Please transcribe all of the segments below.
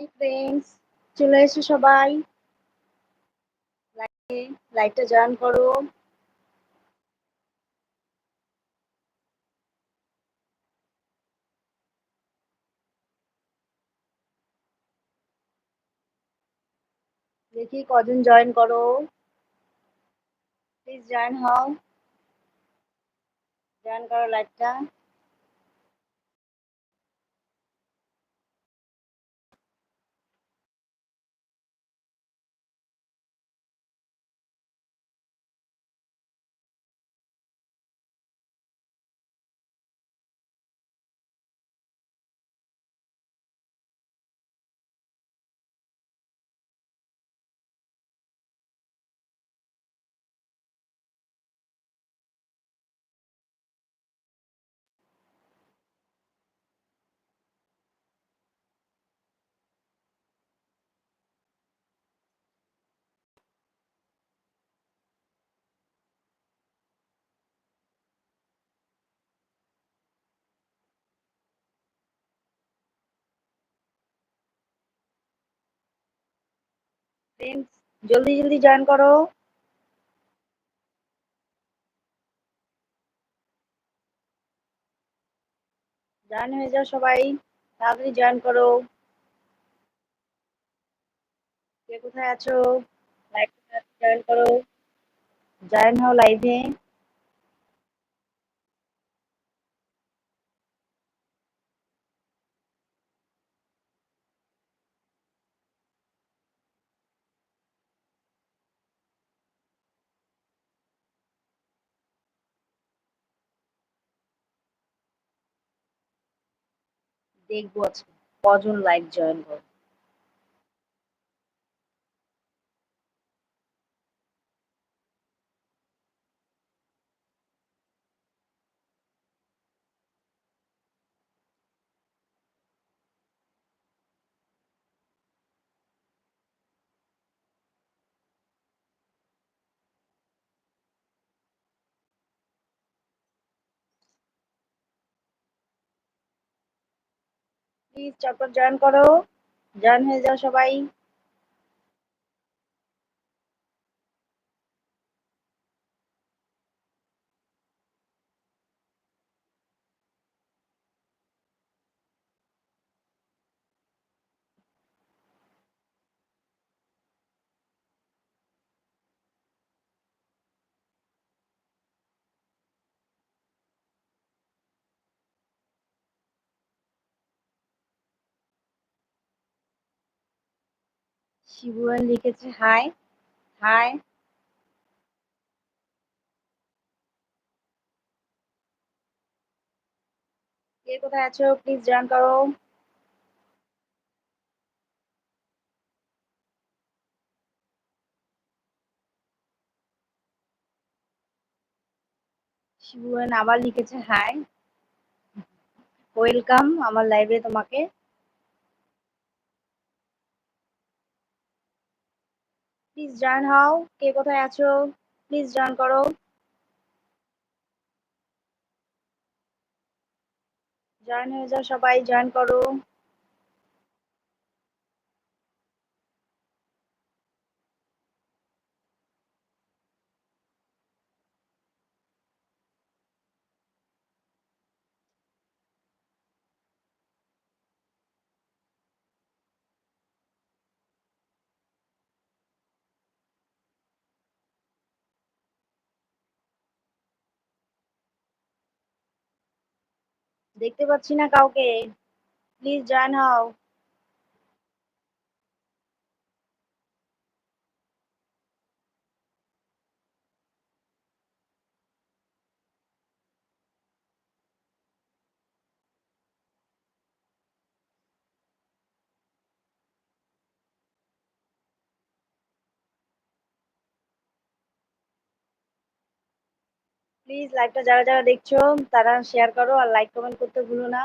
Hi friends চলে এসো সবাই। লাইটটা জয়েন করো। দেখি কজন জয়েন করো। প্লিজ জয়েন হও। জয়েন করো লাইটটা ফ্রেন্ডস জলদি জলদি জয়েন করো। জয়েন হয়ে যাও সবাই, তাড়াতাড়ি জয়েন করো। কে কোথায় আছো? লাইভ জয়েন করো। জয়েন হও লাইভে দেখব আজকে। কজন লাইভ জয়েন করো প্লিজ চটপট জয়েন করো। জয়েন হয়ে যাও সবাই। শিবুয়ান লিখেছে, হাই হাই। কে কোথায় আছো? প্লিজ জয়েন করো। শিবুয়ান আবার লিখেছে, হাই। ওয়েলকাম আমার লাইভে তোমাকে। প্লিজ জয়েন হও কে কোথায় আছো? প্লিজ জয়েন করো। জয়েন হয়ে যাও সবাই জয়েন করো। দেখতে পাচ্ছি না কাউকে। প্লিজ জয়েন হও। প্লিজ লাইভটা যারা যারা দেখছ তারা শেয়ার করো আর লাইক কমেন্ট করতে ভুলো না।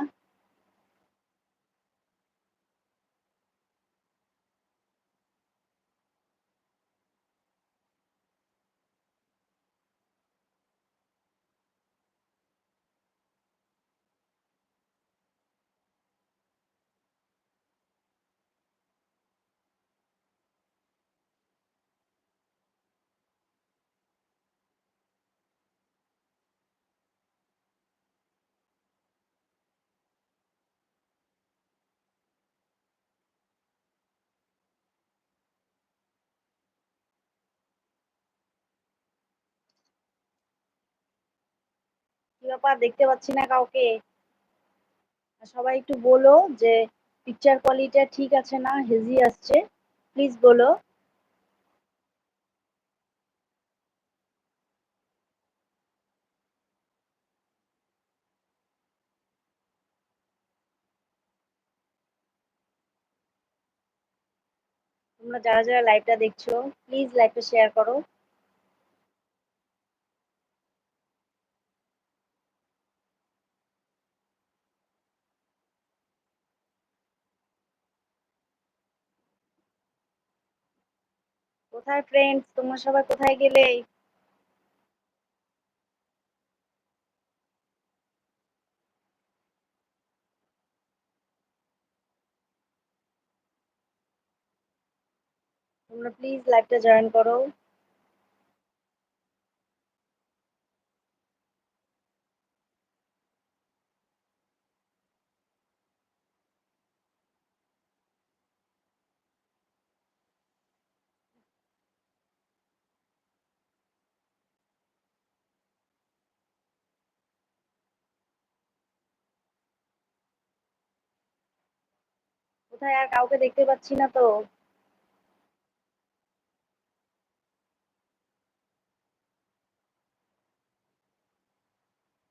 ব্যাপার দেখতে পাচ্ছি না কাউকে। সবাই একটু বলো যে পিকচার কোয়ালিটিটা ঠিক আছে না? হেজি আসছে। প্লিজ বলো। তোমরা যারা যারা লাইভটা দেখছ প্লিজ লাইভটা শেয়ার করো। কোথায় ফ্রেন্ডস তোমরা সবাই কোথায় গেলে? তোমরা প্লিজ লাইভটা জয়েন করো। কোথায় আর কাউকে দেখতে পাচ্ছি না তো।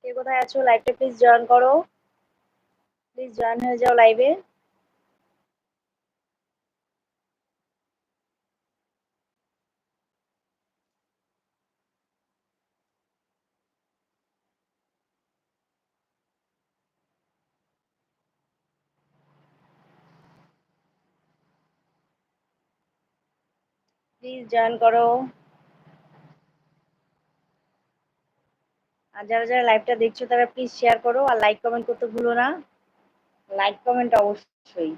কে কোথায় আছো? লাইভটা প্লিজ জয়েন করো। প্লিজ জয়েন হয়ে যাও লাইভে প্লিজ জয়েন করো। আর যারা যারা লাইভটা দেখছ, তারা প্লিজ শেয়ার করো আর লাইক কমেন্ট করতে ভুলো না। লাইক কমেন্ট অবশ্যই।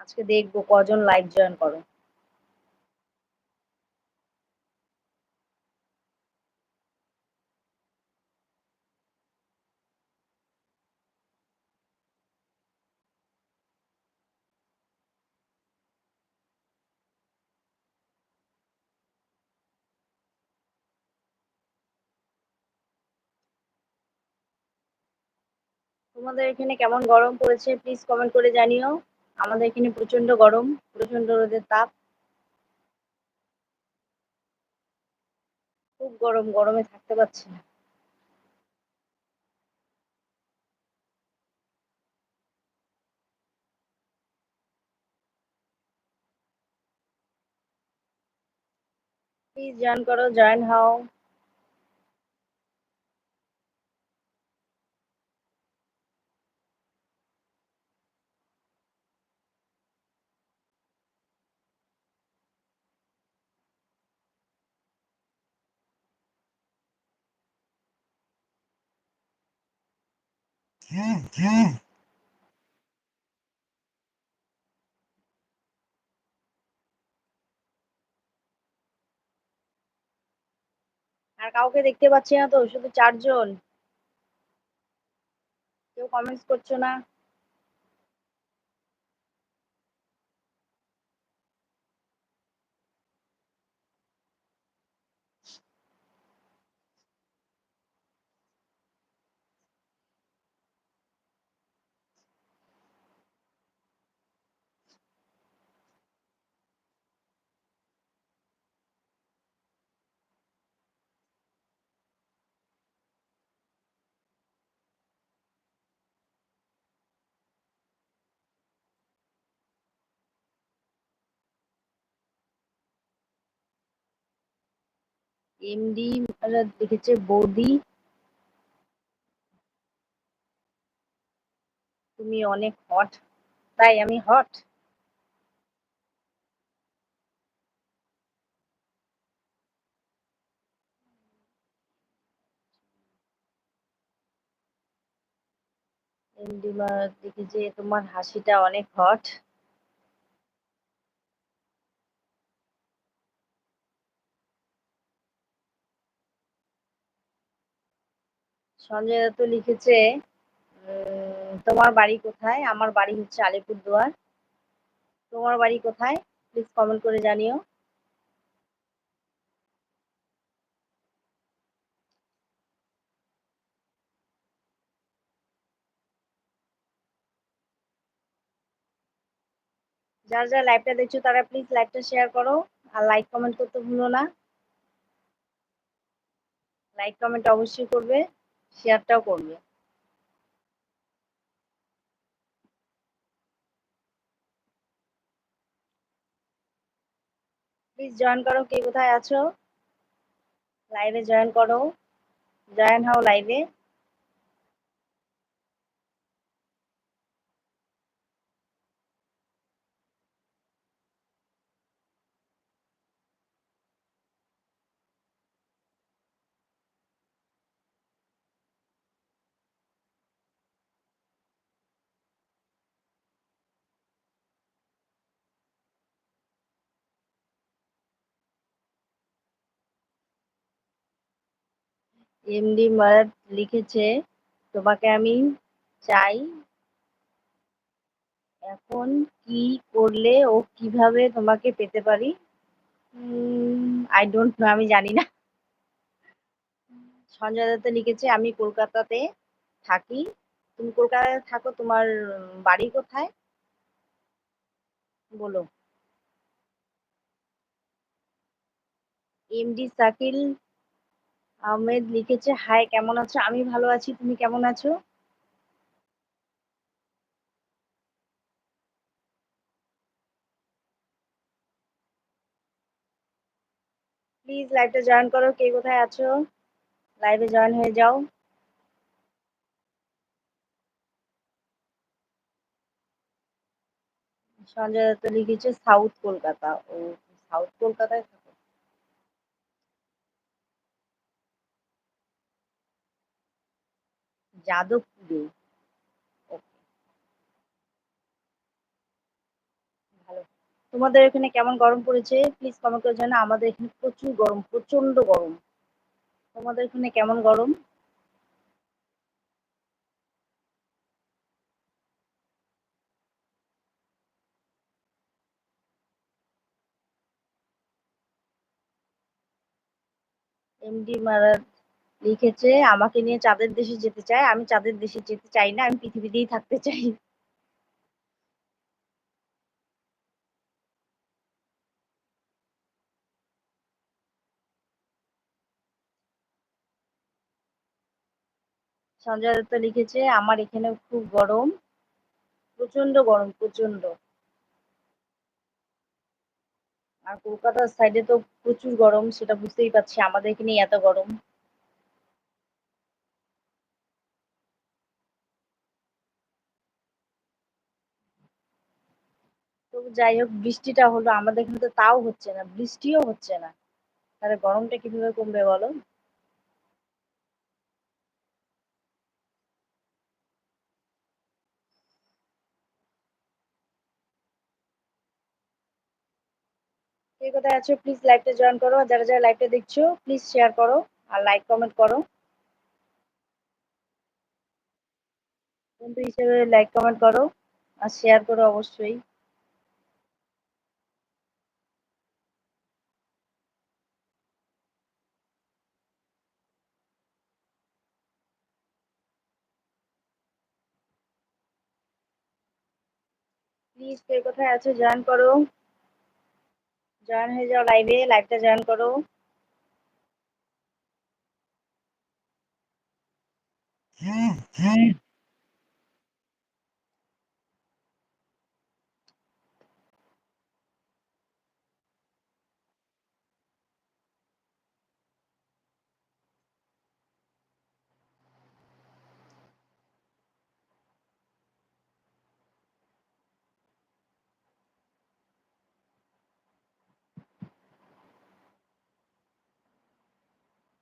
আজকে দেখব কজন লাইভ জয়েন করো। তোমাদের এখানে কেমন গরম পড়েছে প্লিজ কমেন্ট করে জানিও। আমাদের এখানে প্রচণ্ড গরম প্রচণ্ড রোদের তাপ। খুব গরম, গরমে থাকতে পারছি না। প্লিজ জয়েন করো জয়েন হও। আর কাউকে দেখতে পাচ্ছি না তো শুধু চারজন। কেউ কমেন্টস করছ না? এমডি লিখেছে বৌদি। তুমি অনেক হট তাই আমি হট এমডি লিখেছে তোমার হাসিটা অনেক হট সঞ্জয় দত্ত লিখেছে তোমার বাড়ি কোথায়? আমার বাড়ি হচ্ছে আলিপুরদুয়ার। তোমার বাড়ি কোথায়? প্লিজ কমেন্ট করে জানিও। যারা যারা লাইভটা দেখছ, তারা প্লিজ লাইভটা শেয়ার করো। আর লাইক কমেন্ট করতে ভুলো না। লাইক কমেন্ট অবশ্যই করবে। শেয়ারটাও করবে। প্লিজ জয়েন করো কে কোথায় আছো? লাইভে জয়েন করো। জয়েন হও লাইভে এমডি মারাত লিখেছে, তোমাকে আমি চাই এখন কি করলে ও কীভাবে তোমাকে পেতে পারি? আই ডোন্ট নো আমি জানি না। সঞ্জয় দত্ত লিখেছে, আমি কলকাতাতে থাকি। তুমি কলকাতায় থাকো, তোমার বাড়ি কোথায়? বলো। এমডি সাকিল আহমেদ লিখেছে, হাই, কেমন আছো? আমি ভালো আছি, তুমি কেমন আছো? প্লিজ লাইভটা জয়েন করো, কে কোথায় আছো? লাইভে জয়েন হয়ে যাও। সঞ্জয় দত্ত লিখেছে, সাউথ কলকাতা। ও, সাউথ কলকাতায় যাদবপুরে। ভালো। তোমাদের এখানে কেমন গরম পড়েছে? প্লিজ কমেন্ট করে জানা আমাদের এখানে প্রচুর গরম প্রচণ্ড গরম। তোমাদের এখানে কেমন গরম? এমডি মারাত লিখেছে, আমাকে নিয়ে চাঁদের দেশে যেতে চায়। আমি চাঁদের দেশে যেতে চাই না, আমি পৃথিবীতেই থাকতে চাই। সঞ্জয় দত্ত লিখেছে, আমার এখানে খুব গরম। প্রচণ্ড গরম প্রচণ্ড আর কলকাতার সাইডে তো প্রচুর গরম, সেটা বুঝতেই পারছি। আমাদের এখানে এত গরম। যাই হোক, বৃষ্টিটা হলো, আমাদের এখানে তো তাও হচ্ছে না, বৃষ্টিও হচ্ছে না। তাহলে গরমটা কীভাবে কমবে বলো? কে কোথায় আছো? প্লিজ লাইভটা জয়েন করো যারা যারা লাইভটা দেখছ প্লিজ শেয়ার করো আর লাইক কমেন্ট করো। বন্ধু হিসেবে লাইক কমেন্ট করো আর শেয়ার করো অবশ্যই। প্লিজ কোথায় আছো জয়েন করো। জয়েন হয়ে যাও লাইভে লাইভটা জয়েন করো।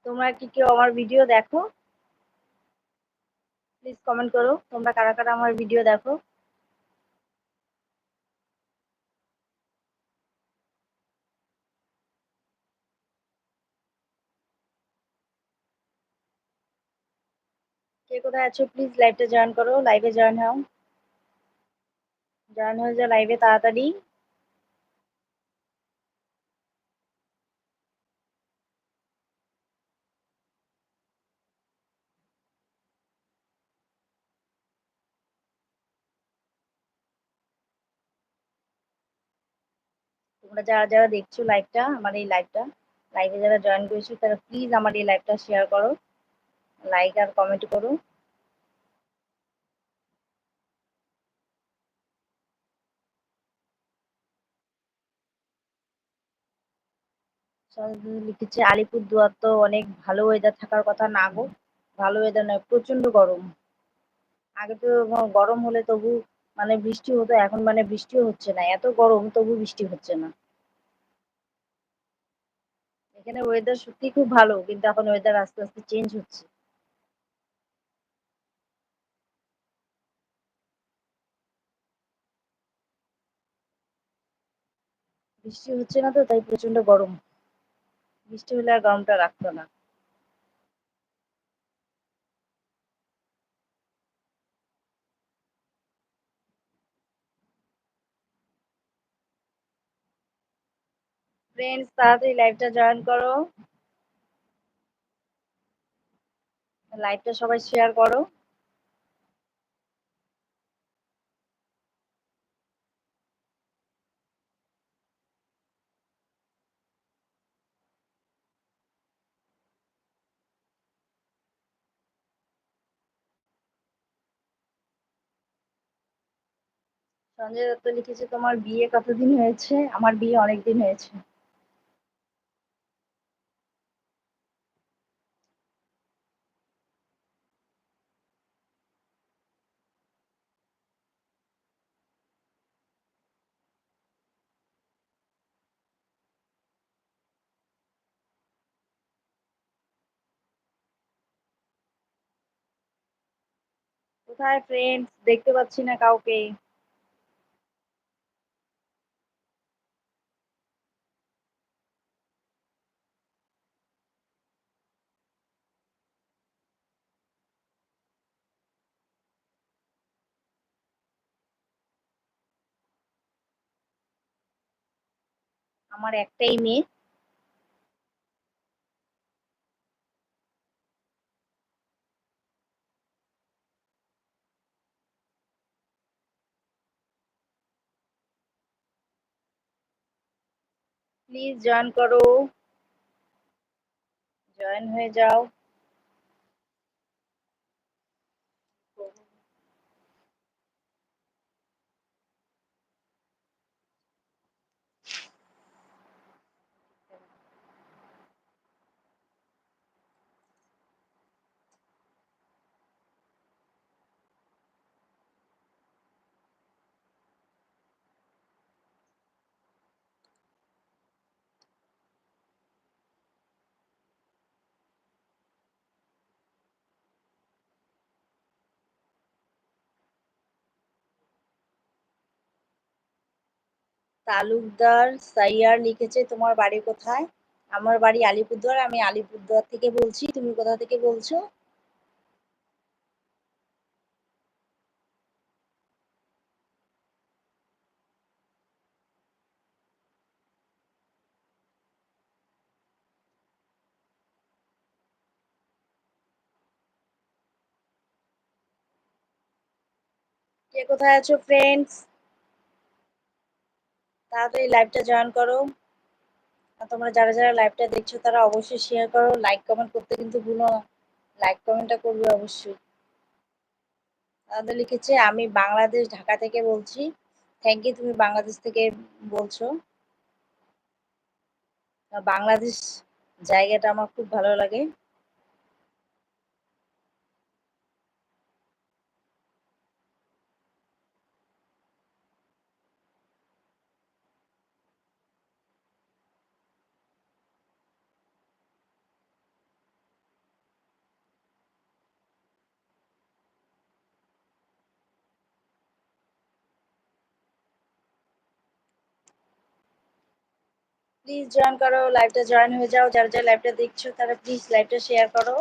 তোমরা কি কেউ আমার ভিডিও দেখো? প্লিজ কমেন্ট করো, তোমরা কারা কারা আমার ভিডিও দেখো? কে কোথায় আছো? প্লিজ লাইভটা জয়েন করো লাইভে জয়েন হও। জয়েন হয়ে যাও লাইভে তাড়াতাড়ি। তোমরা যারা যারা দেখছ লাইভটা আমার এই লাইভটা লাইভে যারা জয়েন করেছ, তারা প্লিজ আমার এই লাইভটা শেয়ার করো লাইক আর কমেন্ট করো। লিখেছে, আলিপুরদুয়ার তো অনেক ভালো ওয়েদার থাকার কথা না গো, ভালো ওয়েদার নয় প্রচণ্ড গরম। আগে তো গরম হলে তবু মানে বৃষ্টি হতো, এখন মানে বৃষ্টিও হচ্ছে না। এত গরম, তবু বৃষ্টি হচ্ছে না। এখানে ওয়েদার সত্যি খুব ভালো, কিন্তু এখন ওয়েদার আস্তে আস্তে চেঞ্জ হচ্ছে। বৃষ্টি হচ্ছে না তো, তাই প্রচণ্ড গরম। বৃষ্টি হলে আর গরমটা রাখতো না। ফ্রেন্ডস তাড়াতাড়ি লাইভটা জয়েন করো। লাইভটা সবাই শেয়ার করো। সঞ্জয় দত্ত লিখেছে, তোমার বিয়ে কতদিন হয়েছে? আমার বিয়ে অনেক দিন হয়েছে। কোথায় ফ্রেন্ডস দেখতে পাচ্ছি না কাউকে। আমার একটাই মেয়ে। প্লিজ জয়েন করো জয়েন হয়ে যাও। তালুকদার সাইয়ার লিখেছে, তোমার বাড়ি কোথায়? আমার বাড়ি আলিপুরদুয়ার, আমি আলিপুরদুয়ার থেকে বলছি। তুমি কোথা থেকে বলছো? কে কোথায় আছো ফ্রেন্ডস তাড়াতাড়ি লাইভটা জয়েন করো। তোমরা যারা যারা লাইভটা দেখছ, তারা অবশ্যই শেয়ার করো। লাইক কমেন্ট করতে কিন্তু ভুলো না। লাইক কমেন্টটা করবে অবশ্যই। তাদের লিখেছে, আমি বাংলাদেশ, ঢাকা থেকে বলছি। থ্যাংক ইউ তুমি বাংলাদেশ থেকে বলছো। বাংলাদেশ জায়গাটা আমার খুব ভালো লাগে। প্লিজ জয়েন করো লাইভটা জয়েন হয়ে যাও। যারা যারা লাইভটা দেখছ, তারা প্লিজ লাইভটা শেয়ার করো।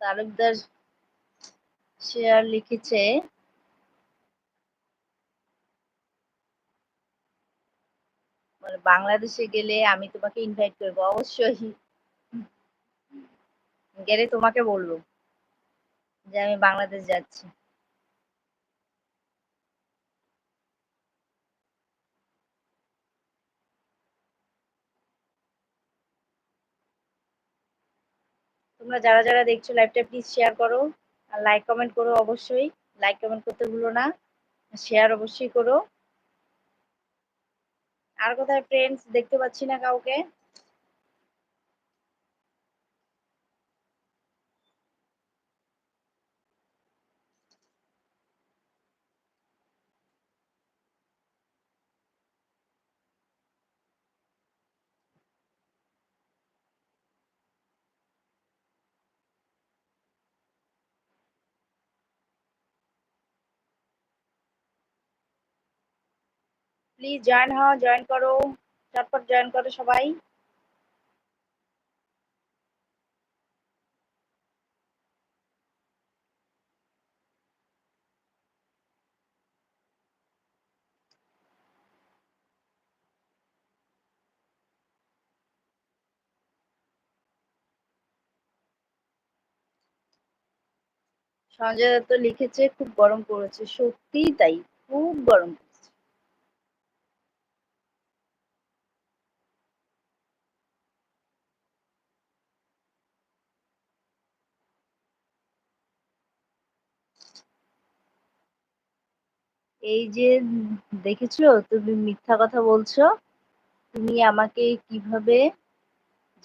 তালুকদার শেয়ার লিখেছে। মানে বাংলাদেশে গেলে আমি তোমাকে ইনভাইট করব, অবশ্যই। গেলে তোমাকে বলব যে আমি বাংলাদেশ যাচ্ছি। তোমরা যারা যারা দেখছ লাইভটা প্লিজ শেয়ার করো। আর লাইক কমেন্ট করো অবশ্যই। লাইক কমেন্ট করতে ভুলো না। শেয়ার অবশ্যই করো। আর কোথায় ফ্রেন্ডস দেখতে পাচ্ছি না কাউকে। প্লিজ জয়েন হও জয়েন করো চটপট জয়েন করো সবাই। সঞ্জয় দত্ত লিখেছে, খুব গরম পড়েছে। সত্যিই তাই, খুব গরম এই যে দেখেছ? তুমি মিথ্যা কথা বলছো। তুমি আমাকে কীভাবে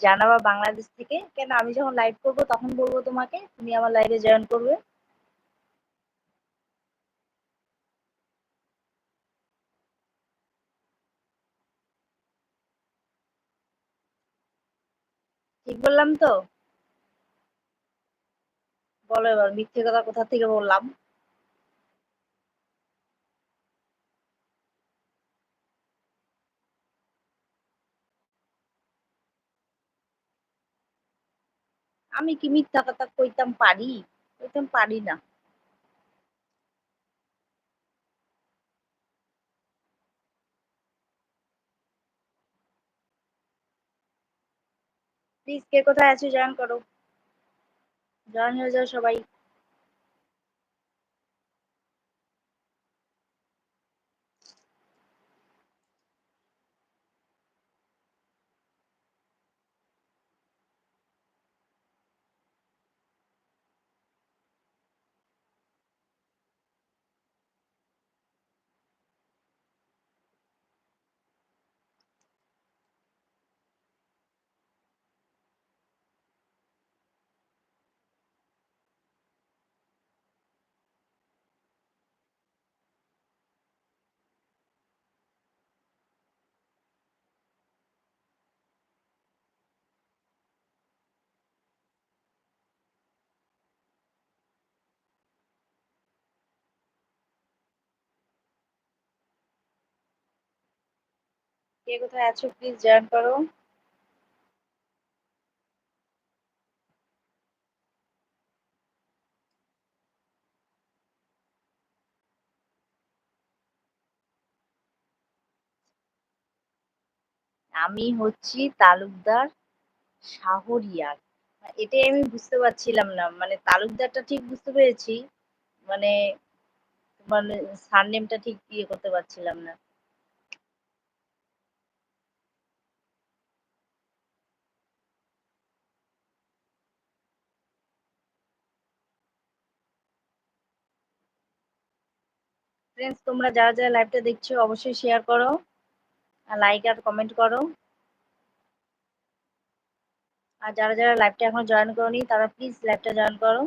জানাবা বাংলাদেশ থেকে? কেন আমি যখন লাইভ করব, তখন বলব তোমাকে। তুমি আমার লাইভে জয়েন করবে। ঠিক বললাম তো? বলো এবার, মিথ্যে কথা কোথা থেকে বললাম? আমি কি মিথ্যা কথা কইতাম পারি? কইতাম পারি না। প্লিজ কে কোথায় আছো? জয়েন করো। জয়েন হয়ে যাও সবাই। কে কোথায় আছো প্লিজ জয়েন করো। আমি হচ্ছি তালুকদার শাহরিয়ার। এটাই আমি বুঝতে পারছিলাম না মানে তালুকদারটা ঠিক বুঝতে পেরেছি মানে মানে সারনেমটা ঠিক ইয়ে করতে পারছিলাম না। ফ্রেন্ডস তোমরা যারা যারা লাইভটা দেখছ, অবশ্যই শেয়ার করো আর লাইক আর কমেন্ট করো। আর যারা যারা লাইভটা এখনও জয়েন করনি, তারা প্লিজ লাইভটা জয়েন করো।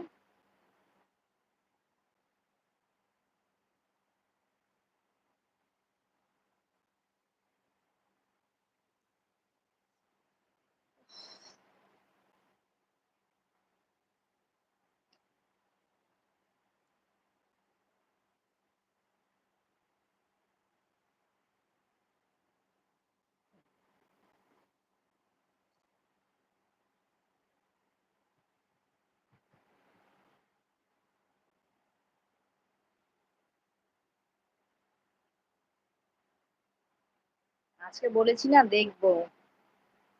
আজকে বলেছি না, দেখব।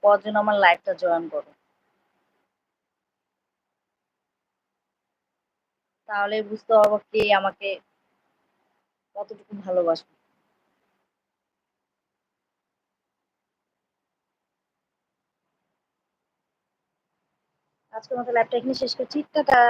কজন আমার লাইভটা জয়েন করো। তাহলে বুঝতে পারব কে আমাকে কতটুকু ভালোবাসবে। আজকের মতো লাইভটা এখানে শেষ করছি। টাটা।